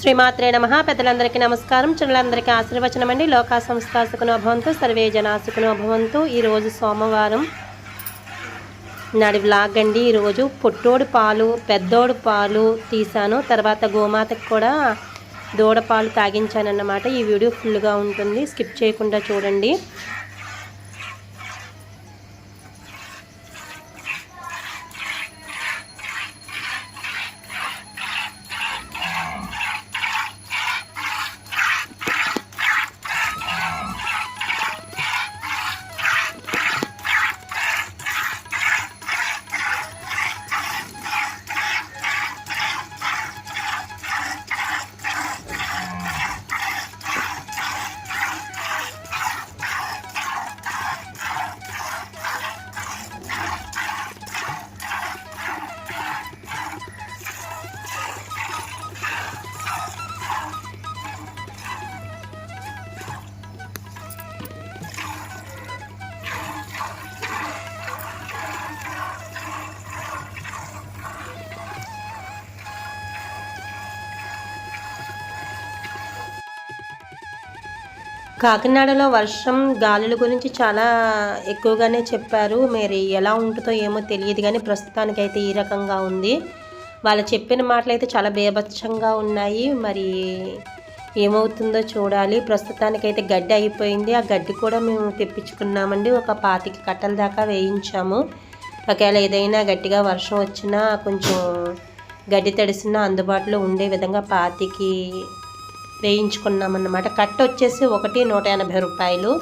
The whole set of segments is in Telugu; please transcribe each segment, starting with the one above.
శ్రీమాత్రే నమ. పెద్దలందరికీ నమస్కారం. చిన్నలందరికీ ఆశీర్వచనం అండి లోకా సంస్థ సుఖనో భవంతు సర్వే జనా భవంతు. ఈరోజు సోమవారం నాడి వ్లాగ్ అండి. ఈరోజు పొట్టోడు పాలు పెద్దోడు పాలు తీశాను. తర్వాత గోమాతకు కూడా దూడపాలు తాగించానన్నమాట. ఈ వీడియో ఫుల్గా ఉంటుంది. స్కిప్ చేయకుండా చూడండి. కాకినాడలో వర్షం గాలుల గురించి చాలా ఎక్కువగానే చెప్పారు. మరి ఎలా ఉంటుందో ఏమో తెలియదు కానీ ప్రస్తుతానికైతే ఈ రకంగా ఉంది. వాళ్ళు చెప్పిన మాటలు అయితే చాలా బేభత్సంగా ఉన్నాయి. మరి ఏమవుతుందో చూడాలి. ప్రస్తుతానికైతే గడ్డి అయిపోయింది. ఆ గడ్డి కూడా మేము తెప్పించుకున్నామండి. ఒక పాతిక కట్టల దాకా వేయించాము. ఒకవేళ ఏదైనా గట్టిగా వర్షం వచ్చినా కొంచెం గడ్డి తడిసినా అందుబాటులో ఉండే విధంగా పాతికి వేయించుకున్నామన్నమాట. కట్ట వచ్చేసి ఒకటి నూట ఎనభై రూపాయలు.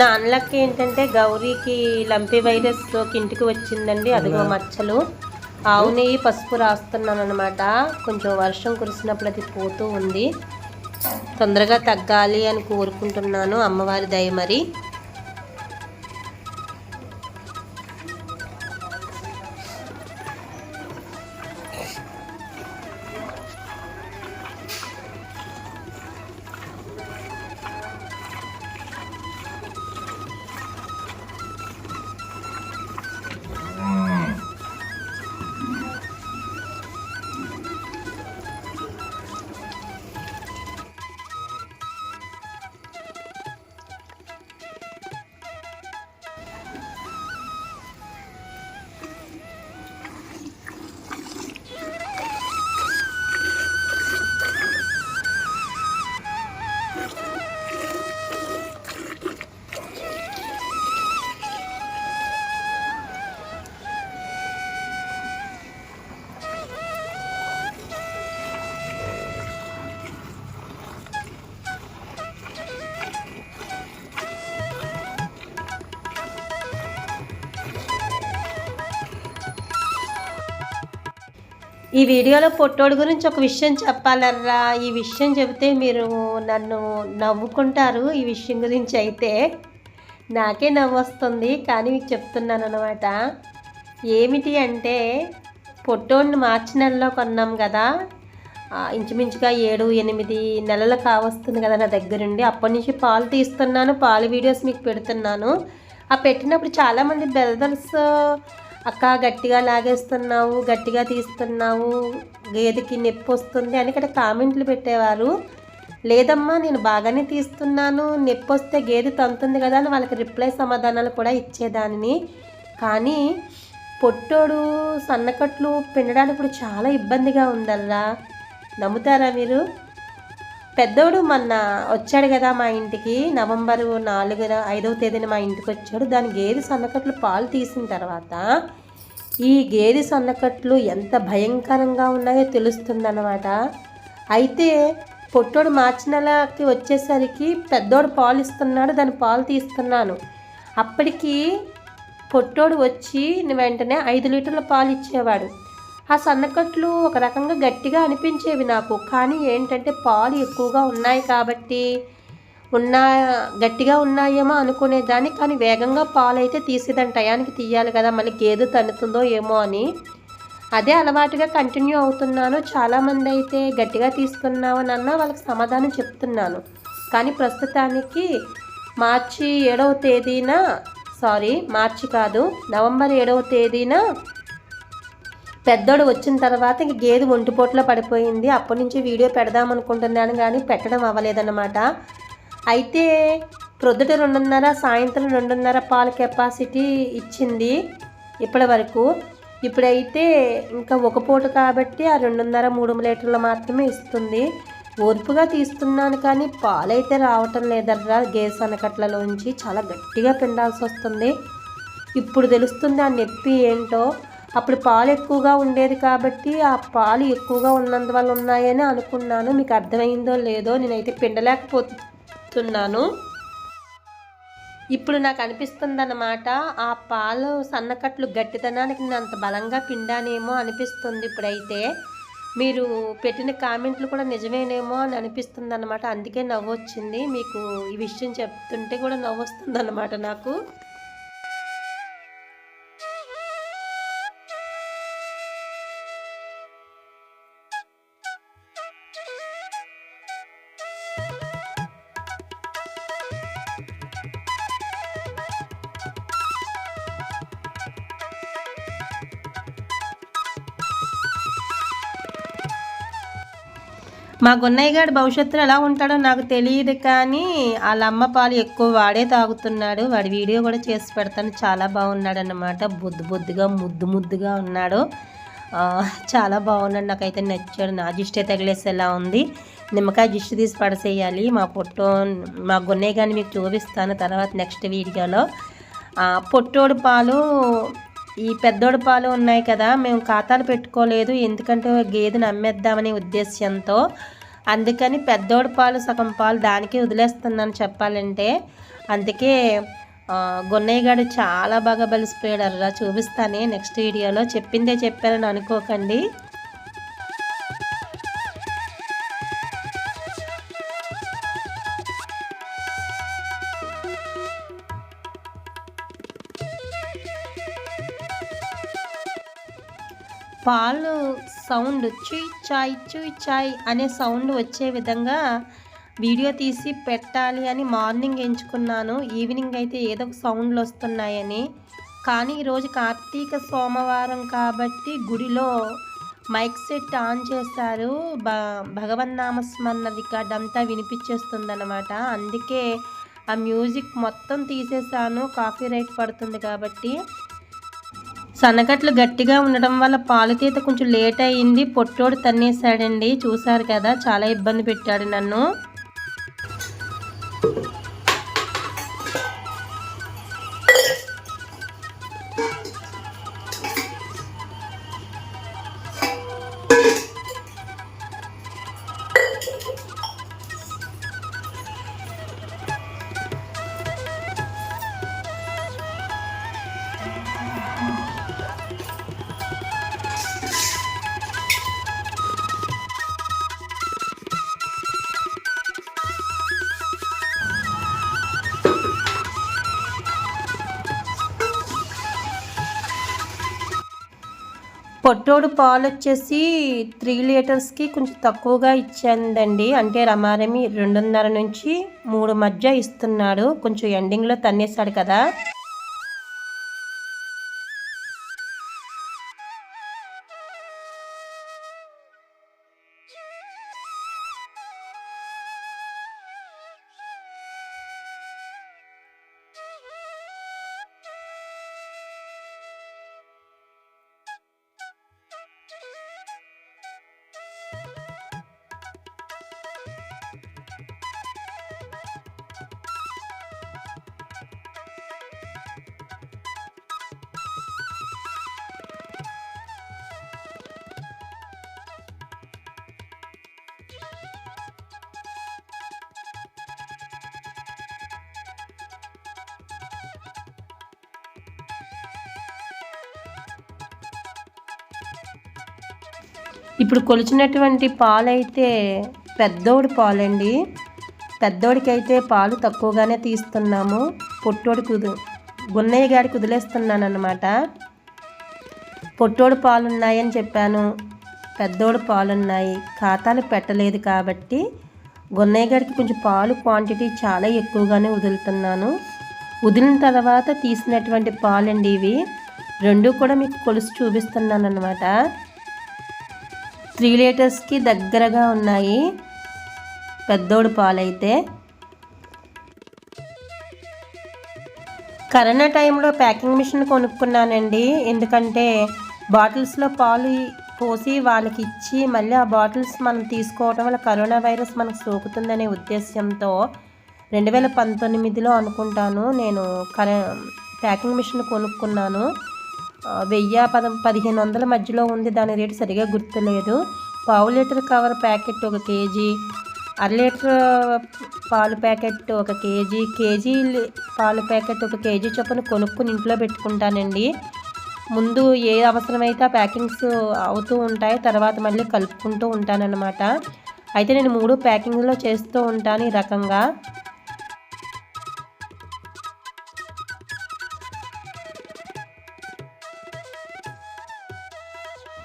నా అన్లకి ఏంటంటే గౌరీకి లంపి వైరస్ ఇంటికి వచ్చిందండి అదిగో మచ్చలు. ఆవు నెయ్యి పసుపు రాస్తున్నాను అనమాట కొంచెం వర్షం కురిసినప్పుడు అది పోతూ ఉంది. తొందరగా తగ్గాలి అని కోరుకుంటున్నాను. అమ్మవారి దయ మరి. ఈ వీడియోలో పొట్టోడు గురించి ఒక విషయం చెప్పాలర్రా. ఈ విషయం చెబితే మీరు నన్ను నవ్వుకుంటారు. ఈ విషయం గురించి అయితే నాకే నవ్వు వస్తుంది కానీ మీకు చెప్తున్నాను అనమాట ఏమిటి అంటే పొట్టోడిని మార్చి నెలలో కొన్నాం కదా. ఇంచుమించుగా ఏడు ఎనిమిది నెలలు కావస్తుంది కదా నా దగ్గరుండి. అప్పటి నుంచి పాలు తీస్తున్నాను పాలు వీడియోస్ మీకు పెడుతున్నాను. ఆ పెట్టినప్పుడు చాలామంది బెల్దర్స్ అక్క గట్టిగా లాగేస్తున్నావు గట్టిగా తీస్తున్నావు గేదెకి నొప్పి వస్తుంది అని ఇక్కడ కామెంట్లు పెట్టేవారు. లేదమ్మా నేను బాగానే తీస్తున్నాను నొప్పి వస్తే గేదె తంతుంది కదా అని వాళ్ళకి రిప్లై సమాధానాలు కూడా ఇచ్చేదానిని. కానీ పొట్టోడు సన్నకట్లు పిండడానికి ఇప్పుడు చాలా ఇబ్బందిగా ఉందల్లా నమ్ముతారా మీరు? పెద్దోడు మొన్న వచ్చాడు కదా మా ఇంటికి నవంబర్ నాలుగున ఐదవ తేదీన మా ఇంటికి వచ్చాడు. దాని గేదె సన్నకట్లు పాలు తీసిన తర్వాత ఈ గేదె సన్నకట్లు ఎంత భయంకరంగా ఉన్నాయో తెలుస్తుందన్నమాట. అయితే పొట్టోడు మార్చి నెలకి వచ్చేసరికి పెద్దోడు పాలు ఇస్తున్నాడు దాని పాలు తీస్తున్నాను. అప్పటికి పొట్టోడు వచ్చి వెంటనే ఐదు లీటర్ల పాలు ఇచ్చేవాడు. ఆ సన్నకట్లు ఒక రకంగా గట్టిగా అనిపించేవి నాకు. కానీ ఏంటంటే పాలు ఎక్కువగా ఉన్నాయి కాబట్టి ఉన్నా గట్టిగా ఉన్నాయేమో అనుకునేదాన్ని. కానీ వేగంగా పాలు అయితే తీసేదని టయానికి తీయాలి కదా మళ్ళీ గేదె తన్నుతుందో ఏమో అని. అదే అలవాటుగా కంటిన్యూ అవుతున్నాను. చాలామంది అయితే గట్టిగా తీసుకున్నావు అన్నా వాళ్ళకి సమాధానం చెప్తున్నాను. కానీ ప్రస్తుతానికి మార్చి ఏడవ తేదీన సారీ మార్చి కాదు నవంబర్ ఏడవ తేదీన పెద్దోడు వచ్చిన తర్వాత ఇంక గేదె ఒంటిపోట్లో పడిపోయింది. అప్పటి నుంచి వీడియో పెడదాం అనుకుంటున్నాను కానీ పెట్టడం అవ్వలేదన్నమాట. అయితే ప్రొద్దుట రెండున్నర సాయంత్రం రెండున్నర పాల కెపాసిటీ ఇచ్చింది ఇప్పటి వరకు. ఇప్పుడైతే ఇంకా ఒక పూట కాబట్టి ఆ రెండున్నర మూడు లీటర్లు మాత్రమే ఇస్తుంది. ఓర్పుగా తీస్తున్నాను కానీ పాలైతే రావటం లేదర్రా గేస్ అనకట్లలోంచి చాలా గట్టిగా పిండాల్సి వస్తుంది ఇప్పుడు తెలుస్తుంది ఆ నొప్పి ఏంటో. అప్పుడు పాలు ఎక్కువగా ఉండేది కాబట్టి ఆ పాలు ఎక్కువగా ఉన్నందువల్ల ఉన్నాయని అనుకున్నాను. మీకు అర్థమైందో లేదో నేనైతే పిండలేకపోతున్నాను. ఇప్పుడు నాకు అనిపిస్తుంది అన్నమాట ఆ పాలు సన్నకట్లు గట్టితనానికి నేను అంత బలంగా పిండానేమో అనిపిస్తుంది ఇప్పుడైతే. మీరు పెట్టిన కామెంట్లు కూడా నిజమేనేమో అని అనిపిస్తుంది అనమాట అందుకే నవ్వు వచ్చింది మీకు ఈ విషయం చెప్తుంటే కూడా నవ్వు వస్తుంది అనమాట నాకు. మా గున్నయ్య గారు భవిష్యత్తులో ఎలా ఉంటాడో నాకు తెలియదు కానీ వాళ్ళ అమ్మ పాలు ఎక్కువ వాడే తాగుతున్నాడు. వాడి వీడియో కూడా చేసి పెడతాను. చాలా బాగున్నాడు అన్నమాట బుద్దు బుద్దుగా ముద్దు ముద్దుగా ఉన్నాడు. చాలా బాగున్నాడు. నాకైతే నచ్చాడు. నా జిస్టే తగిలేసేలా ఉంది. నిమ్మకాయ దిష్టి తీసి పడసేయాలి. మా పొట్టో మా గున్నయ్య గారిని మీకు చూపిస్తాను తర్వాత నెక్స్ట్ వీడియోలో. పొట్టోడు పాలు ఈ పెద్దోడు పాలు ఉన్నాయి కదా మేము ఖాతాలు పెట్టుకోలేదు. ఎందుకంటే గేదెని అమ్మేద్దామనే ఉద్దేశ్యంతో అందుకని పెద్దోడు పాలు సగం పాలు దానికి వదిలేస్తున్నాను చెప్పాలంటే. అందుకే ఆ, గొన్నయ్య గారు చాలా బాగా బలిసిపోయాడు అలా చూపిస్తానే నెక్స్ట్ వీడియోలో. చెప్పిందే చెప్పారని అనుకోకండి. పాలు సౌండ్ చుయ్ చాయ్ చుయ్ చాయ్ అనే సౌండ్ వచ్చే విధంగా వీడియో తీసి పెట్టాలి అని మార్నింగ్ ఎంచుకున్నాను. ఈవినింగ్ అయితే ఏదో ఒక సౌండ్లు వస్తున్నాయని. కానీ ఈరోజు కార్తీక సోమవారం కాబట్టి గుడిలో మైక్ సెట్ ఆన్ చేశారు. భ భగవన్నామస్మరణ రికార్డ్ అంతా వినిపించేస్తుందన్నమాట. అందుకే ఆ మ్యూజిక్ మొత్తం తీసేసాను కాపీ రైట్ పడుతుంది కాబట్టి. సన్నగట్లు గట్టిగా ఉండడం వల్ల పాలు తీత కొంచెం లేట్ అయ్యింది. పొట్టోడు తన్నేసాడండి చూశారు కదా చాలా ఇబ్బంది పెట్టాడు నన్ను. పొట్టోడు పాలు వచ్చేసి త్రీ లీటర్స్కి కొంచెం తక్కువగా ఇచ్చిందండి అంటే రమారమి రెండున్నర నుంచి మూడు మధ్య ఇస్తున్నాడు. కొంచెం ఎండింగ్లో తన్నేశాడు కదా. 何? ఇప్పుడు కొలిచినటువంటి పాలైతే పెద్దోడి పాలండి. పెద్దోడికి అయితే పాలు తక్కువగానే తీస్తున్నాము. పొట్టోడి కుదు గున్నయ్య గారికి వదిలేస్తున్నాను అనమాట పొట్టోడు పాలు ఉన్నాయని చెప్పాను. పెద్దోడు పాలు ఉన్నాయి ఖాతాలు పెట్టలేదు కాబట్టి గున్నయ్య గారికి కొంచెం పాలు క్వాంటిటీ చాలా ఎక్కువగానే వదులుతున్నాను. వదిలిన తర్వాత తీసినటువంటి పాలండి ఇవి. రెండు కూడా మీకు కొలుసు చూపిస్తున్నాను అనమాట త్రీ లీటర్స్కి దగ్గరగా ఉన్నాయి. పెద్దోడు పాలైతే. కరోనా టైంలో ప్యాకింగ్ మిషన్ కొనుక్కున్నానండి. ఎందుకంటే బాటిల్స్లో పాలు పోసి వాళ్ళకి ఇచ్చి మళ్ళీ ఆ బాటిల్స్ మనం తీసుకోవడం వల్ల కరోనా వైరస్ మనకు సోకుతుందనే ఉద్దేశంతో రెండు వేల పంతొమ్మిదిలో అనుకుంటాను నేను కర ప్యాకింగ్ మిషన్ కొనుక్కున్నాను. వెయ్యి పద పదిహేను వందల మధ్యలో ఉంది. దాని రేటు సరిగా గుర్తులేదు. పావు లీటర్ కవర్ ప్యాకెట్ ఒక కేజీ అర లీటర్ పాలు ప్యాకెట్ ఒక కేజీ కేజీ పాలు ప్యాకెట్ ఒక కేజీ చొప్పున కొనుక్కుని ఇంట్లో పెట్టుకుంటానండి. ముందు ఏ అవసరమైతే ఆ ప్యాకింగ్స్ అవుతూ ఉంటాయి తర్వాత మళ్ళీ కలుపుకుంటూ ఉంటానన్నమాట. అయితే నేను మూడు ప్యాకింగ్లో చేస్తూ ఉంటాను ఈ రకంగా.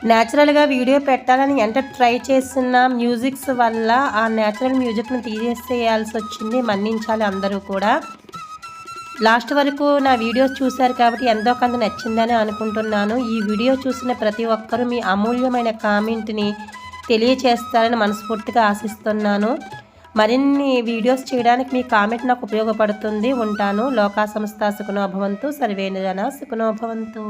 న్యాచురల్గా వీడియో పెట్టాలని ఎంత ట్రై చేసిన మ్యూజిక్స్ వల్ల ఆ న్యాచురల్ మ్యూజిక్ని తీసేసేయాల్సి వచ్చింది మన్నించాలి అందరూ కూడా. లాస్ట్ వరకు నా వీడియోస్ చూశారు కాబట్టి ఎంతో కొంత నచ్చిందని అనుకుంటున్నాను. ఈ వీడియో చూసిన ప్రతి ఒక్కరూ మీ అమూల్యమైన కామెంట్ని తెలియచేస్తారని మనస్ఫూర్తిగా ఆశిస్తున్నాను. మరిన్ని వీడియోస్ చేయడానికి మీ కామెంట్ నాకు ఉపయోగపడుతుంది. ఉంటాను. లోకా సంస్థ సుఖనోభవంతు. సర్వేనుజన సుఖనోభవంతు.